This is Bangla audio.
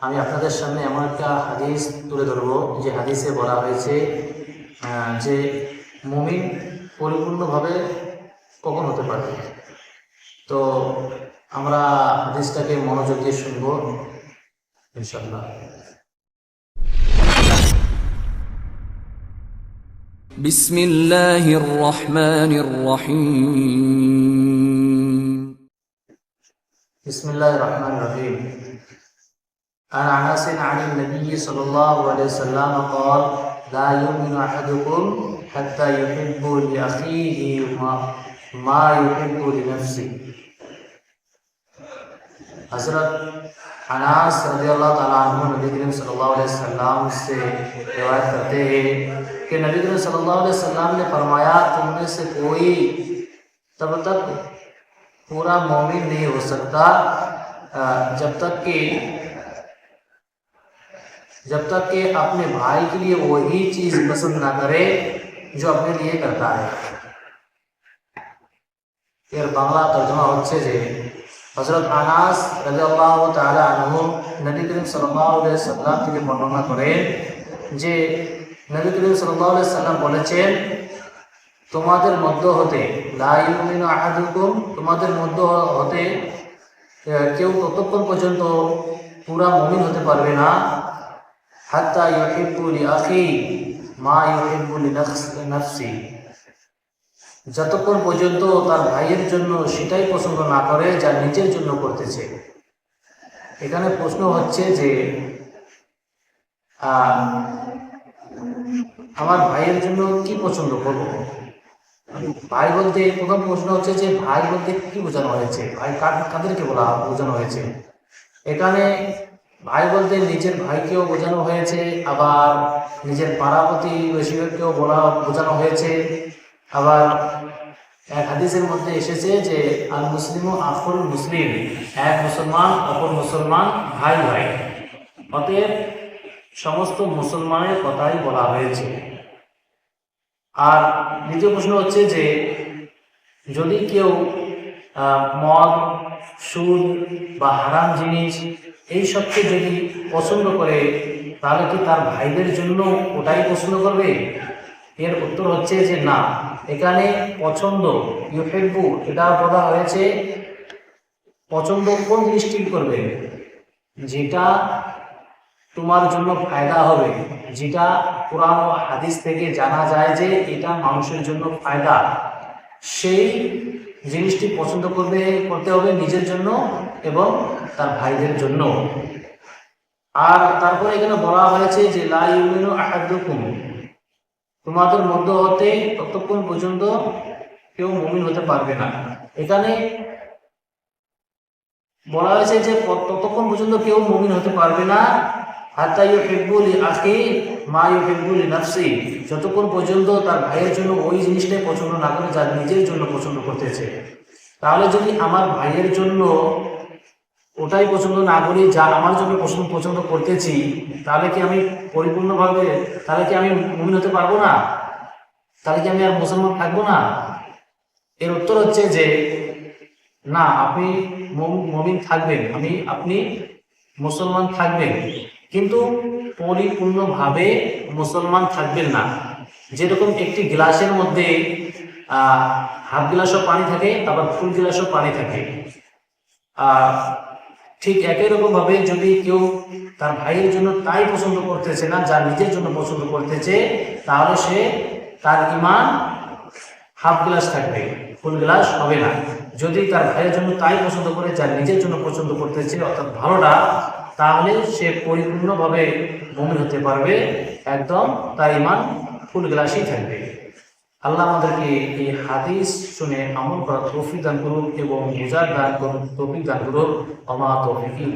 আমি আপনাদের সামনে এমন একটা হাদিস তুলে ধরবো যে হাদিসে বলা হয়েছে আহ, যে মুমিন পরিপূর্ণভাবে কখন হতে পারে তো আমরা হাদিসটাকে মনোযোগ দিয়ে শুনবো ইনশাল্লাহ بسم الله الرحمن الرحيم بسم اللہ الرحمن الرحیم عن عناس عن النبي صلى الله عليه وسلم قال لا يؤمن أحدكم حتى يحب لأخيه ما, ما يحب لنفسه. حضرت اناس رضی اللہ تعالیٰ عنہ نبی کریم صلی اللہ علیہ وسلم سے روایت کرتے ہیں کہ نبی کریم صلی اللہ علیہ وسلم نے فرمایا تم میں سے کوئی تب تک पूरा मोमिन नहीं हो सकता अ, जब तक कि जब तक कि अपने भाई के लिए वही चीज पसंद ना करे जो अपने लिए करता है এর বাংলা তর্জমা হচ্ছে যে হজরত আনাস রাদিয়াল্লাহু তাআলা আনহু নবী করিম সাল্লাল্লাহু আলাইহি সাল্লাম থেকে বর্ণনা করেন যে নবী করিম সাল্লাল্লাহু আলাইহি সাল্লাম বলেছেন তোমাদের মধ্য হতে, লা ইউমিনু আহাদুকুম, তোমাদের মধ্য হতে কেউ ততক্ষণ পর্যন্ত পুরা মুমিন হতে পারবে না। হাত্তা ইউহিব্বু লি আখি, মা ইউহিব্বু লি নাফসি। যতক্ষণ পর্যন্ত তার ভাইয়ের জন্য সেটাই পছন্দ না করে, যা নিজের জন্য করতেছে। এখানে প্রশ্ন হচ্ছে যে আমার ভাইয়ের জন্য কি পছন্দ করব? ভাই বলতে প্রথম প্রশ্ন হচ্ছে যে ভাই বলতে কি বোঝানো হয়েছে? ভাই কাদেরকে বলা বোঝানো হয়েছে? এখানে ভাই বলতে নিজের ভাইকেও বোঝানো হয়েছে, আবার নিজের পাড়া প্রতিবেশীকেও বলা বোঝানো হয়েছে। আবার এক হাদিসের মধ্যে এসেছে যে আল মুসলিম আফরুল মুসলিম, এক মুসলমান, অপর মুসলমান ভাই ভাই অতএব সমস্ত মুসলমানের কথাই বলা হয়েছে। আর দ্বিতীয় প্রশ্ন হচ্ছে যে, যদি কেউ মদ, সুদ বা হারাম জিনিস এই সবকে যদি পছন্দ করে, তাহলে কি তার ভাইদের জন্য ওটাই পছন্দ করবে? এর উত্তর হচ্ছে যে না। এখানে পছন্দ ইউহেব্বু এটা বলা হয়েছে, পছন্দ কোন জিনিসটি করবে? যেটা তোমার জন্য ফায়দা হবে। যেটা কোরআন ও হাদিস থেকে জানা যায় যে এটা মানুষের জন্য ফায়দা। সেই জিনিসটি পছন্দ করবে, করতে হবে নিজের জন্য এবং তার ভাইদের জন্য। আর তারপরে এখানে বলা হয়েছে যে, লা ইউমিনু আহাদুকুম। তোমাদের মধ্য হতে ততক্ষণ পর্যন্ত কেউ মুমিন হতে পারবে না। এখানে বলা হয়েছে যে, ততক্ষণ পর্যন্ত কেউ মুমিন হতে পারবে না। হাত্তা ইউহিব্বু লি আখি মা ইউহিব্বু লি নাফসি যতক্ষণ পর্যন্ত তার ভাইয়ের জন্য ওই জিনিসটাই পছন্দ না করে, যা নিজের জন্য পছন্দ করতেছে। তাহলে যদি আমার ভাইয়ের জন্য ওটাই পছন্দ না করি, যা আমার জন্য পছন্দ পছন্দ করতেছি, তাহলে কি আমি পরিপূর্ণভাবে, তাহলে কি আমি মুমিন হতে পারব না? তাহলে কি আমি আর মুসলমান থাকব না? এর উত্তর হচ্ছে যে, না, আপনি মম- মমিন থাকবেন। আমি, আপনি মুসলমান থাকবেন। কিন্তু পরিপূর্ণভাবে মুসলমান থাকবেন না। যেরকম একটি গ্লাসের মধ্যে হাফ গ্লাসও পানি থাকে, আবার ফুল গ্লাসও পানি থাকে। ঠিক একই রকম ভাবে যদি কেউ তার ভাইয়ের জন্য তাই পছন্দ করতেছে না, যা নিজের জন্য পছন্দ করতেছে, তাহলে সে তার ইমান হাফ গ্লাস থাকবে, ফুল গ্লাস হবে না। যদি তার ভাইয়ের জন্য তাই পছন্দ করে, যা নিজের জন্য পছন্দ করতেছে, অর্থাৎ ভালোটা তাহলে সে পরিপূর্ণভাবে মমিন হতে পারবে, একদম তার ইমান ফুল গ্লাসই থাকবে। আল্লাহ আমাদেরকে এই হাদিস শুনে আমল করা তৌফিক দান করুন এবং বুঝার দান করুন, তৌফিক দান করুন। অমা তৌফিক